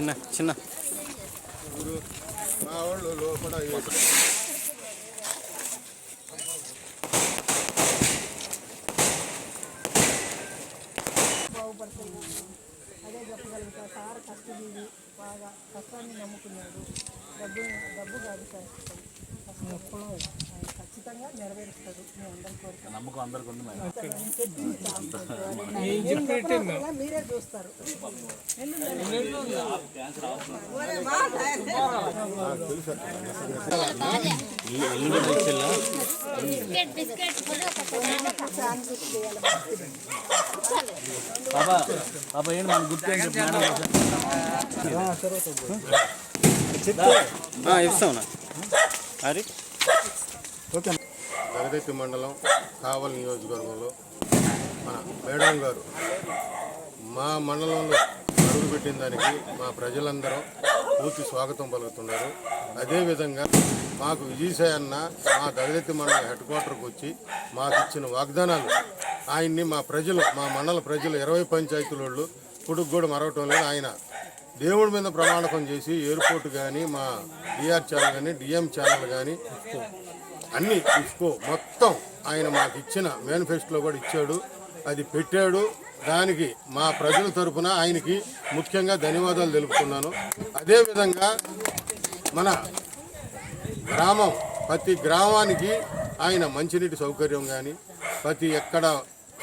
చిన్న చిన్న. అదే చెప్పగలుగుతా సార్ కష్టజీవి బాగా కష్టాన్ని నమ్ముకున్నాడు. డబ్బు డబ్బు కాదు సార్. కష్టం ఖచ్చితంగా నెరవేరుస్తాడు మీ అందరి కోరిక నమ్మకం అందరికి ఉంది మేడం. మీరే? చూస్తారు. బాబా బాబా ఏంటి మన గుర్తు మేడం పరిదెత్తి మండలం కావల్ నియోజకవర్గంలో మన మేడం గారు మా మండలంలో అడుగుపెట్టిన దానికి మా ప్రజలందరూ పూర్తి స్వాగతం పలుకుతున్నారు. అదేవిధంగా మాకు విజయసాయి అన్న మా దళిత మండల హెడ్ క్వార్టర్కి వచ్చి మాకు ఇచ్చిన వాగ్దానాలు ఆయన్ని మా ప్రజలు మా మండల ప్రజలు ఇరవై పంచాయతీల వాళ్ళు కూడా మరవటం లేదు. ఆయన దేవుడి మీద ప్రమాణకం చేసి ఎయిర్పోర్ట్ కానీ మా డిఆర్ ఛానల్ కానీ డిఎం ఛానల్ కానీ అన్నీ తీసుకో మొత్తం ఆయన మాకు ఇచ్చిన మేనిఫెస్టోలో కూడా ఇచ్చాడు. అది పెట్టాడు. దానికి మా ప్రజల తరపున ఆయనకి ముఖ్యంగా ధన్యవాదాలు తెలుపుతున్నాను. అదేవిధంగా మన గ్రామం ప్రతి గ్రామానికి ఆయన మంచినీటి సౌకర్యం కానీ ప్రతి ఎక్కడ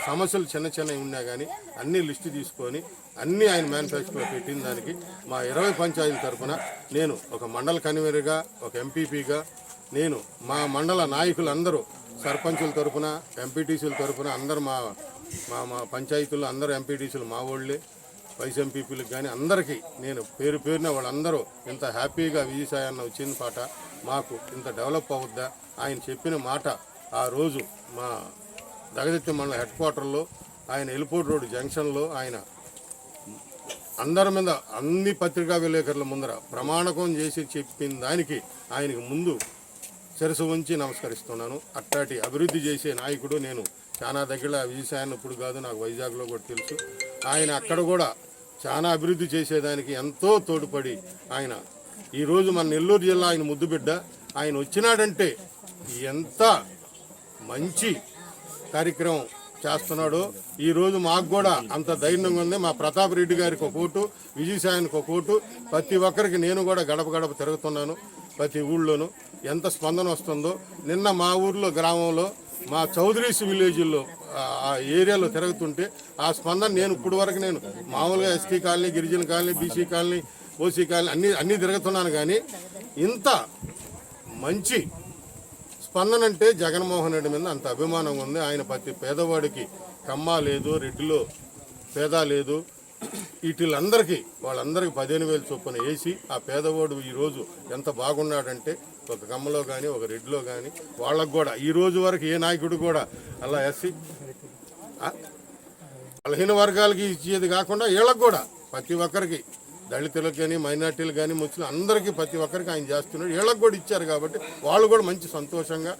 సమస్యలు చిన్న చిన్నవి ఉన్నా కానీ అన్ని లిస్టు తీసుకొని అన్నీ ఆయన మేనిఫెస్టోలో పెట్టిన దానికి మా ఇరవై పంచాయతీల తరపున నేను ఒక మండల కన్వీనర్గా ఒక ఎంపీపీగా నేను మా మండల నాయకులందరూ సర్పంచుల తరపున ఎంపీటీసీల తరఫున అందరు మా మా మా పంచాయతీల్లో అందరూ ఎంపీటీసీలు మా వాళ్ళే వైస్ ఎంపీపీలకు కానీ అందరికీ నేను పేరు పేరున వాళ్ళందరూ ఇంత హ్యాపీగా విజయసాయి అన్న వచ్చిన పాట మాకు ఇంత డెవలప్ అవుద్దా? ఆయన చెప్పిన మాట ఆ రోజు మా దగదెత్తి మండల హెడ్ క్వార్టర్లో ఆయన ఎలిపోర్ట్ రోడ్ జంక్షన్లో ఆయన అందరి మీద అన్ని పత్రికా విలేకరుల ముందర ప్రమాణకం చేసి చెప్పిన దానికి ఆయనకు ముందు శిరసు ఉంచి నమస్కరిస్తున్నాను. అట్టాటి అభివృద్ధి చేసే నాయకుడు నేను. చాలా దగ్గర విజయసాయన్న ఇప్పుడు కాదు నాకు వైజాగ్లో కూడా తెలుసు. ఆయన అక్కడ కూడా చాలా అభివృద్ధి చేసేదానికి ఎంతో తోడ్పడి ఆయన. ఈరోజు మన నెల్లూరు జిల్లా ఆయన ముద్దు బిడ్డ. ఆయన వచ్చినాడంటే ఎంత మంచి కార్యక్రమం చేస్తున్నాడు ఈరోజు మాకు కూడా అంత ధైర్యంగా ఉంది. మా ప్రతాప్ రెడ్డి గారికి ఒక ఓటు విజయసాయానికి ఒక ఓటు. ప్రతి ఒక్కరికి నేను కూడా గడప గడప తిరుగుతున్నాను. ప్రతి ఊళ్ళోనూ ఎంత స్పందన వస్తుందో నిన్న మా ఊర్లో గ్రామంలో మా చౌదరీస్ విలేజ్లో ఆ- ఏరియాలో తిరుగుతుంటే ఆ స్పందన నేను ఇప్పుడు వరకు నేను మామూలుగా ఎస్టీ కాలనీ గిరిజన colony BC colony OC colony అన్ని అన్నీ తిరుగుతున్నాను కానీ ఇంత మంచి స్పందన అంటే జగన్మోహన్ రెడ్డి మీద అంత అభిమానం ఉంది. ఆయన ప్రతి పేదవాడికి కమ్మ లేదు రెడ్డిలో పేద లేదు. వీటిలందరికీ వాళ్ళందరికీ పదిహేను వేలు చొప్పున వేసి ఆ పేదవాడు ఈరోజు ఎంత బాగున్నాడంటే ఒక కమ్మలో కానీ ఒక రెడ్డిలో కానీ వాళ్ళకు కూడా ఈ రోజు వరకు ఏ నాయకుడు కూడా అలా ఎస్సీ బలహీన వర్గాలకి ఇచ్చేది కాకుండా వీళ్ళకి కూడా ప్రతి ఒక్కరికి దళితులకు కానీ మైనార్టీలు కానీ ముస్లిం అందరికీ ప్రతి ఒక్కరికి ఆయన చేస్తున్నాడు. వీళ్ళకి కూడా ఇచ్చారు కాబట్టి వాళ్ళు కూడా మంచి సంతోషంగా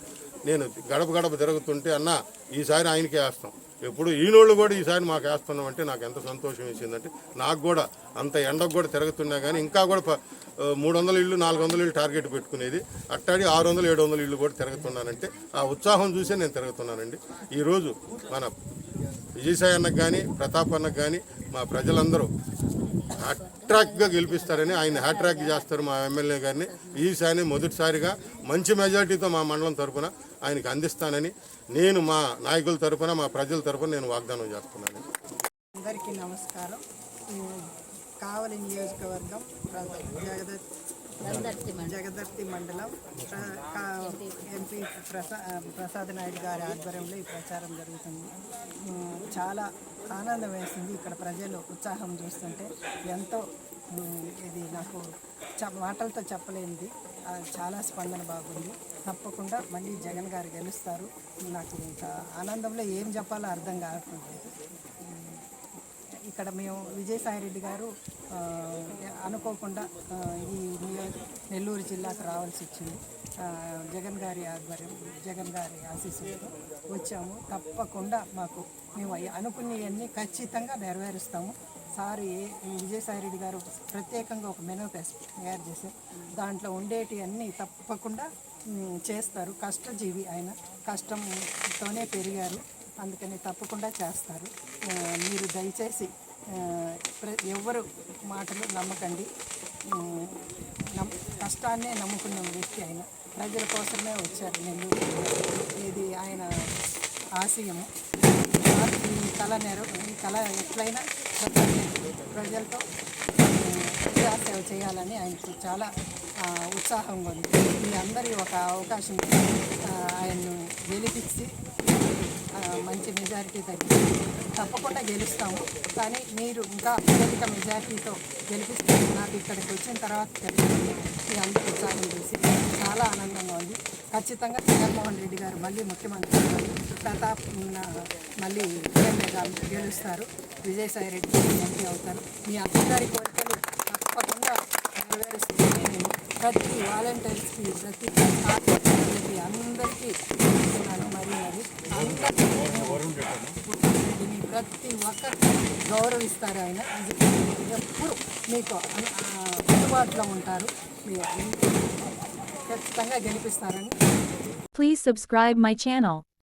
నేను గడప గడప తిరుగుతుంటే అన్న ఈసారి ఆయనకే వేస్తాం. ఎప్పుడు ఈనోళ్ళు కూడా ఈసారి మాకు వేస్తున్నాం అంటే నాకు ఎంత సంతోషం వేసిందంటే నాకు కూడా అంత ఎండకు కూడా తిరుగుతున్నా కానీ ఇంకా కూడా మూడు వందల ఇళ్ళు నాలుగు వందల ఇళ్ళు టార్గెట్ పెట్టుకునేది. అట్టాడి ఆరు వందలు ఏడు వందల ఇళ్ళు కూడా తిరుగుతున్నానంటే ఆ ఉత్సాహం చూసే నేను తిరుగుతున్నానండి. ఈరోజు మన విజయసాయి అన్నకు కానీ ప్రతాప్ అన్నకు కానీ మా ప్రజలందరూ అట్రాక్ట్గా గెలిపిస్తారని ఆయన హ్యాట్రాక్ చేస్తారు మా ఎమ్మెల్యే గారిని. ఈసారి మొదటిసారిగా మంచి మెజార్టీతో మా మండలం తరపున ఆయనకి అందిస్తానని నేను మా నాయకుల తరఫున మా ప్రజల తరపున నేను వాగ్దానం చేస్తున్నాను. అందరికీ నమస్కారం. కావలి నియోజకవర్గం జగదత్ జగదర్తి మండలం. ఎంపీ ప్రసా ప్రసాద్ నాయుడు గారి ఆధ్వర్యంలో ఈ ప్రచారం జరుగుతుంది. చాలా ఆనందం వేసింది ఇక్కడ ప్రజలు ఉత్సాహం చూస్తుంటే. ఎంతో ఇది నాకు చ మాటలతో చెప్పలేనిది. చాలా స్పందన బాగుంది. తప్పకుండా మళ్ళీ జగన్ గారు గెలుస్తారు. నాకు ఇంకా ఆనందంలో ఏం చెప్పాలో అర్థం కావట్లేదు. ఇక్కడ మేము విజయసాయి రెడ్డి గారు అనుకోకుండా ఈ నెల్లూరు జిల్లాకు రావాల్సి వచ్చింది. జగన్ గారి ఆధ్వర్యం జగన్ గారి ఆశీస్సులతో వచ్చాము. తప్పకుండా మాకు మేము అయ్య- అనుకునేవన్నీ ఖచ్చితంగా నెరవేరుస్తాము. సార్ ఏ- విజయసాయి రెడ్డి గారు ప్రత్యేకంగా ఒక మేనిఫెస్టో తయారు చేశారు. దాంట్లో ఉండేటి అన్నీ తప్పకుండా చేస్తారు. కష్టజీవి ఆయన కష్టంతోనే పెరిగారు. అందుకని తప్పకుండా చేస్తారు. మీరు దయచేసి ఎవరు ప్ర- ఎవ్వరు మాటలు నమ్మకండి. నమ్ కష్టాన్నే నమ్ముకున్న వ్యక్తి ఆయన. ప్రజల కోసమే వచ్చారు నెల్లూరు ఇది ఆయన ఆశయము. ఈ కళ నెర ఈ కళ ఎట్లయినా ప్రజలతో సేవ చేయాలని ఆయనకు చాలా ఉత్సాహంగా ఉంది. మీ అందరి ఒక అవకాశం ఆయన్ను గెలిపించి మంచి మెజారిటీ తగ్గి తప్పకుండా గెలుస్తాము. కానీ మీరు ఇంకా అత్యధిక మెజారిటీతో గెలిపిస్తారు. నాకు ఇక్కడికి వచ్చిన తర్వాత తెలుస్తుంది. మీ అందరూ ఉత్సాహం చేసి చాలా ఆనందంగా ఉంది. ఖచ్చితంగా జగన్మోహన్ రెడ్డి గారు మళ్ళీ ముఖ్యమంత్రి గారు ప్రతాప్ ఉన్న మళ్ళీ ఎమ్మెల్యేగా గెలుస్తారు. విజయసాయి రెడ్డి ఎంపీ అవుతారు. మీ అందరి కోరికలు తప్పకుండా నెరవేరుస్తుంది ప్రతి వాలంటీర్స్కి ప్రతి కార్పొరేటర్లకి అందరికీ చెప్తున్నాను మరి మరి అందరికీ ప్రతి ఒక్కరికి గౌరవిస్తారు ఆయన. ఎప్పుడు మీకు అందుబాటులో ఉంటారు. మీరు ఖచ్చితంగా గెలిపిస్తారని. Please subscribe my channel